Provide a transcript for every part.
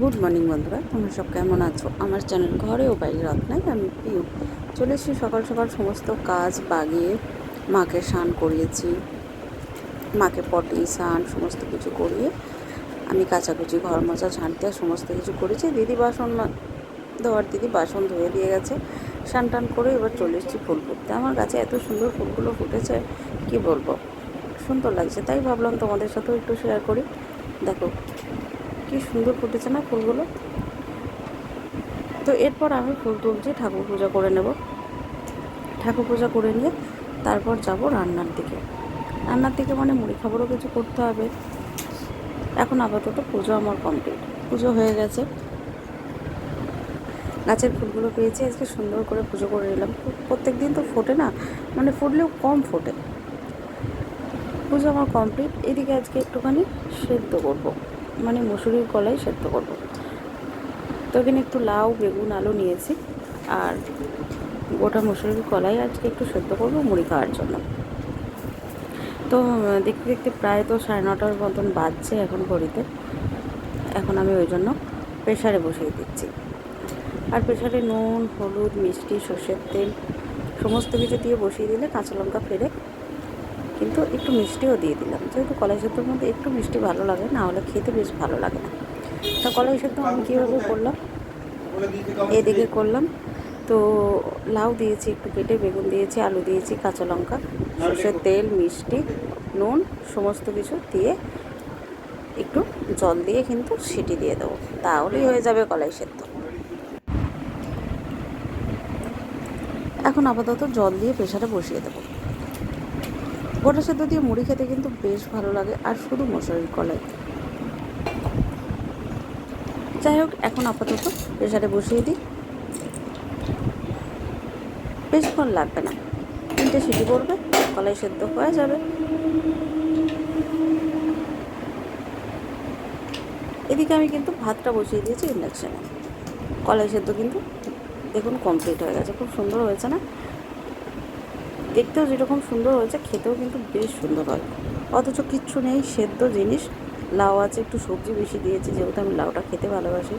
Good morning বন্ধুরা, তোমরা সব কেমন আছো? আমার চ্যানেল ঘরে ও বাইরে রত্নায় আমি পিউ চলে এসেছি সকাল সকাল সমস্ত কাজ বাগিয়ে, মাকে স্নান করিয়েছি, মাকে পটি, স্নান সমস্ত কিছু করিয়ে, আমি কাচাকুচি, ঘর মোছা, ঝাঁট দেওয়া সমস্ত কিছু করেছি। দিদি বাসন ধোয়ার, দিদি বাসন ধুয়ে দিয়ে গেছে, স্নান টান করে এবার চলে এসেছি ফুল ফুটতে। আমার গাছে এত সুন্দর ফুলগুলো ফুটেছে, কি বলব? সুন্দর লাগছে, তাই ভাবলাম তোমাদের সাথেও একটু শেয়ার করি। দেখো কি সুন্দর ফুটেছে না ফুলগুলো? তো এরপর আমি ফুল তুলছি, ঠাকুর পূজা করে নেব। ঠাকুর পূজা করে নিয়ে তারপর যাব রান্নার দিকে। রান্নার দিকে মানে মুড়ি খাবারও কিছু করতে হবে। এখন আপাতত পুজো আমার কমপ্লিট। পুজো হয়ে গেছে। গাছের ফুলগুলো পেয়েছি, আজকে সুন্দর করে পুজো করে নিলাম। প্রত্যেক দিন তো ফোটে না মানে ফুটলেও কম ফোটে। পুজো আমার কমপ্লিট, এদিকে আজকে একটুখানি সেদ্ধ করব। মানে মুসুরির কলাই সেদ্ধ করব। তো এখানে একটু লাউ, বেগুন, আলু নিয়েছি। আর গোটা মুসুরির কলাই আজকে একটু সেদ্ধ করব মুড়ি খাওয়ার জন্য। তো দেখতে দেখতে প্রায় তো সাড়ে নটার মতন বাজছে এখন ঘড়িতে। এখন আমি ওই জন্য প্রেশারে বসিয়ে দিচ্ছি। আর প্রেশারে নুন, হলুদ, মিষ্টি, সর্ষের তেল, সমস্ত কিছু দিয়ে বসিয়ে দিলে কাঁচা লঙ্কা ফেলে কিন্তু একটু মিষ্টিও দিয়ে দিলাম। যেহেতু কলাই সেদ্ধর মধ্যে একটু মিষ্টি ভালো লাগে, না হলে খেতে বেশ ভালো লাগে না। তা কলাই সেদ্ধ আমি কীভাবে করলাম? এদিকে করলাম। তো লাউ দিয়েছি, একটু কেটে বেগুন দিয়েছি, আলু দিয়েছি, কাঁচা লঙ্কা, সর্ষের তেল, মিষ্টি, নুন, সমস্ত কিছু দিয়ে একটু জল দিয়ে কিন্তু সিটি দিয়ে দেবো। তাহলেই হয়ে যাবে কলাই সেদ্ধ। এখন আপাতত জল দিয়ে প্রেশারে বসিয়ে দেবো। গোটা সেদ্ধ দিয়ে মুড়ি খেতে কিন্তু বেশ ভালো লাগে, আর শুধু মশারির কলাই। যাই হোক, এখন আপাতত প্রেশারে বসিয়ে দিই। বেশিক্ষণ লাগবে না। তিনটে সিটি পড়বে, কলাই সেদ্ধ হয়ে যাবে। এদিকে আমি কিন্তু ভাতটা বসিয়ে দিয়েছি ইন্ডাকশানে। কলাই সেদ্ধ কিন্তু দেখুন কমপ্লিট হয়ে গেছে, খুব সুন্দর হয়েছে না? দেখতেও যেরকম সুন্দর হয়েছে, খেতেও কিন্তু বেশ সুন্দর হয়। অথচ কিচ্ছু নেই, সেদ্ধ জিনিস। লাউ আছে, একটু সবজি বেশি দিয়েছি, যেহেতু আমি লাউটা খেতে ভালোবাসি।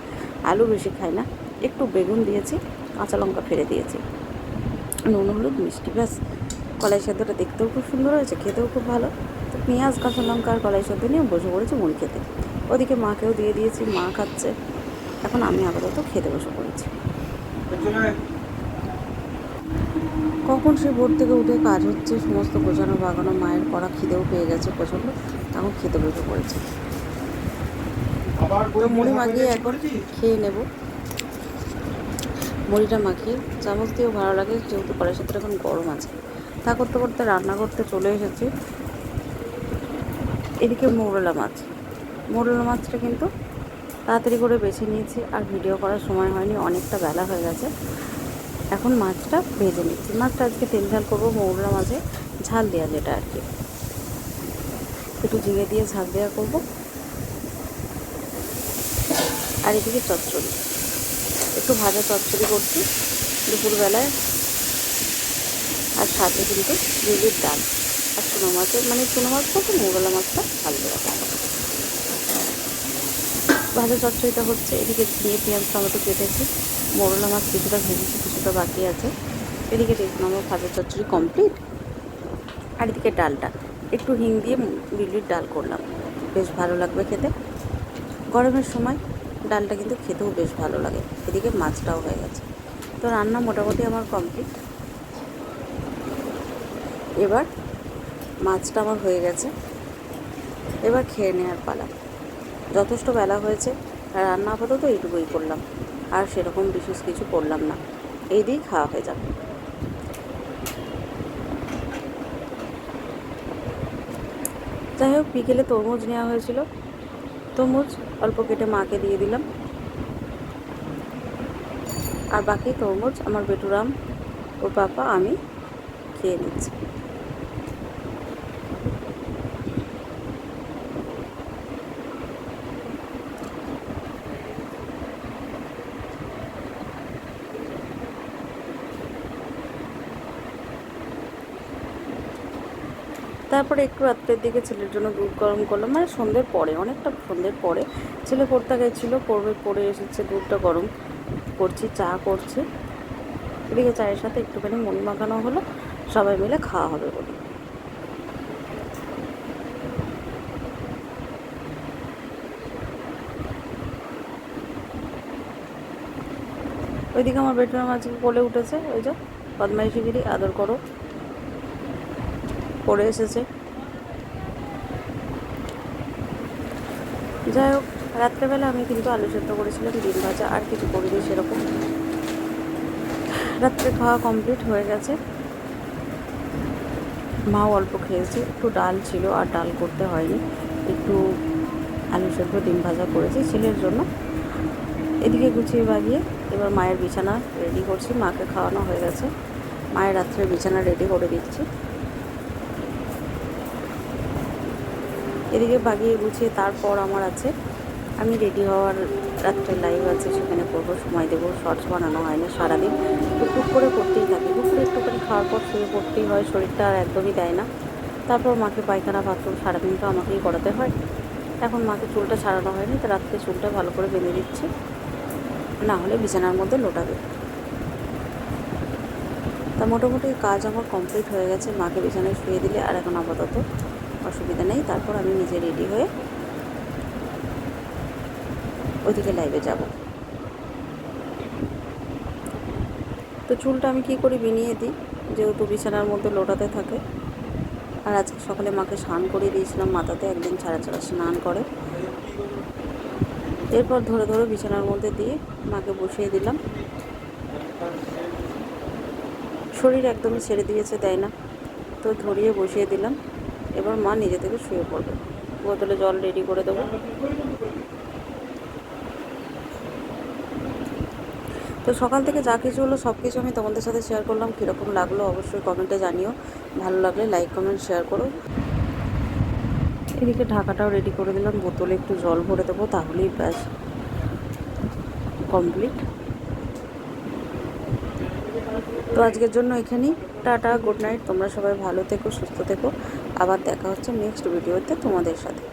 আলু বেশি খাই না, একটু বেগুন দিয়েছি, কাঁচা লঙ্কা ফেলে দিয়েছি। নুন, হলুদ, মিষ্টি, ব্যাস। কলাই সেদ্ধটা দেখতেও খুব সুন্দর হয়েছে, খেতেও খুব ভালো। তো পেঁয়াজ, কাঁচা লঙ্কা আর কলাই সেদ্ধ নিয়ে বসে পড়েছি মুড়ি খেতে। ওদিকে মাকেও দিয়ে দিয়েছি, মা খাচ্ছে। এখন আমি আপাতত খেতে বসে পড়েছি। কখন সে ভোর থেকে উঠে কাজ হচ্ছে, সমস্ত গোছানো, বাগানো, মায়ের করা, খিদেও পেয়ে গেছে প্রচণ্ড, তখন খেতে বসে পড়েছে। তো মুড়ি মাখিয়ে এখন খেয়ে নেব। মুড়িটা মাখিয়ে, চামচ দিয়েও ভালো লাগে, যেহেতু কলের সাথে এখন গরম আছে। তা করতে করতে রান্না করতে চলে এসেছি। এদিকে মৌরলা মাছ। মৌরলা মাছটা কিন্তু তাড়াতাড়ি করে বেছে নিয়েছি, আর ভিডিও করার সময় হয়নি, অনেকটা বেলা হয়ে গেছে। এখন মাছটা ভেজে নিচ্ছি। মাছটা আজকে তেল ঝাল করব মৌরা মাছে ঝাল দেওয়া যেটা আর কি। একটু ঝিঙে দিয়ে ঝাল দেওয়া করব। আর এদিকে চচ্চড়ি। একটু ভাজা চচ্চড়ি করছি দুপুরবেলায়। আর সাথে কিন্তু রুলির ডাল। আর চুনো মাছের মানে চুনো মাছ বলতে মৌরলা মাছটা ভালো দেওয়া ভাজা চচ্চড়িটা হচ্ছে। এদিকে ঝিঙে পেঁয়াজ টমেটো কেটেছি। মোরলা মাছ কিছুটা ভেজেছি, কিছুটা বাকি আছে। এদিকে দেখুন, আমার ভাজা চচ্চড়ি কমপ্লিট আর এদিকে ডালটা। একটু হিং দিয়ে বিউলির ডাল করলাম। বেশ ভালো লাগবে খেতে। গরমের সময় ডালটা কিন্তু খেতেও বেশ ভালো লাগে। এদিকে মাছটাও হয়ে গেছে। তো রান্না মোটামুটি আমার কমপ্লিট এবার মাছটা আমার হয়ে গেছে। এবার খেয়ে নেওয়ার পালা। যথেষ্ট বেলা হয়েছে রান্না আপাতত এইটুকুই করলাম। আর সেরকম বিশেষ কিছু করলাম না। এই দিয়েই খাওয়া হয়ে যাবে। যাই হোক, বিকেলে তরমুজ নেওয়া হয়েছিল। তরমুজ অল্প কেটে মাকে দিয়ে দিলাম। আর বাকি তরমুজ আমার বেটুরাম ওর পাপা আমি খেয়ে নিচ্ছি। তারপরে একটু রাত্রের দিকে ছেলের জন্য দুধ গরম করলাম। মানে সন্ধ্যের পরে, অনেকটা সন্ধ্যের পরে ছেলে পড়তে গেছিল, পড়বে, পড়ে এসেছে, দুধটা গরম করছি, চা করছে। এদিকে চায়ের সাথে একটুখানি মন মাখানো হলো, সবাই মিলে খাওয়া হবে বলে। ওইদিকে আমার বেডরুম আজকে কোলে উঠেছে, ওই যে বদমাইশিগিরি আদর করো। পড়ে এসেছে। যাই হোক, রাত্রেবেলা আমি কিন্তু আলু সেদ্ধ করেছিলাম, ডিম ভাজা, আর কিছু করিনি সেরকম। রাত্রে খাওয়া কমপ্লিট হয়ে গেছে। মাও অল্প খেয়েছে, একটু ডাল ছিল আর ডাল করতে হয়নি। একটু আলু সেদ্ধ, ডিম ভাজা করেছি ছেলের জন্য। এদিকে গুছিয়ে বাগিয়ে এবার মায়ের বিছানা রেডি করছি, মাকে খাওয়ানো হয়ে গেছে। মায়ের রাত্রে বিছানা রেডি করে দিচ্ছি। এদিকে বাগিয়ে গুছিয়ে তারপর আমার আছে। আমি রেডি হওয়ার রাত্রে লাইভ আছে, সেখানে করব, সময় দেবো। শর্টস বানানো হয় না সারাদিন। টুকটুক করে করতেই থাকি। দুপুরে একটুখানি খাওয়ার পর শুয়ে পড়তেই হয়, শরীরটা আর একদমই দেয় না। তারপর মাকে পায়খানা বাথরুম সারাদিন তো আমাকেই করাতে হয়। এখন মাকে চুলটা ছাড়ানো হয়নি, তো রাত্রে চুলটা ভালো করে বেঁধে দিচ্ছি না হলে বিছানার মধ্যে লোটাবে। তা মোটামুটি কাজ আমার কমপ্লিট হয়ে গেছে। মাকে বিছানায় শুয়ে দিলে আর এখন আপাতত অসুবিধা নেই। তারপর আমি নিজে রেডি হয়ে ওইদিকে লাইভে যাব। তো চুলটা আমি কি করি বিনিয়ে দিই, যেহেতু বিছানার মধ্যে লোটাতে থাকে। আর আজকে সকালে মাকে স্নান করিয়ে দিয়েছিলাম মাথাতে, একদিন ছাড়া ছাড়া স্নান করে। এরপর ধরে ধরে বিছানার মধ্যে দিয়ে মাকে বসিয়ে দিলাম। শরীর একদমই ছেড়ে দিয়েছে, দেয় না। তো ধরিয়ে বসিয়ে দিলাম। এবার মা নিজে থেকে শুয়ে পড়বে। বোতলে জল রেডি করে দেবো। তো সকাল থেকে যা কিছু হলো সব কিছু আমি তোমাদের সাথে শেয়ার করলাম। কীরকম লাগল অবশ্যই কমেন্টে জানিও। ভালো লাগলে লাইক কমেন্ট শেয়ার করো। এদিকে ঢাকাটাও রেডি করে দিলাম। বোতলে একটু জল ভরে দেবো, তাহলেই ব্যাস। কমপ্লিট তো আজকের জন্য এখানেই। টাটা গুড নাইট তোমরা সবাই ভালো থেকো, সুস্থ থেকো। আবার দেখা হচ্ছে নেক্সট ভিডিওতে তোমাদের সাথে।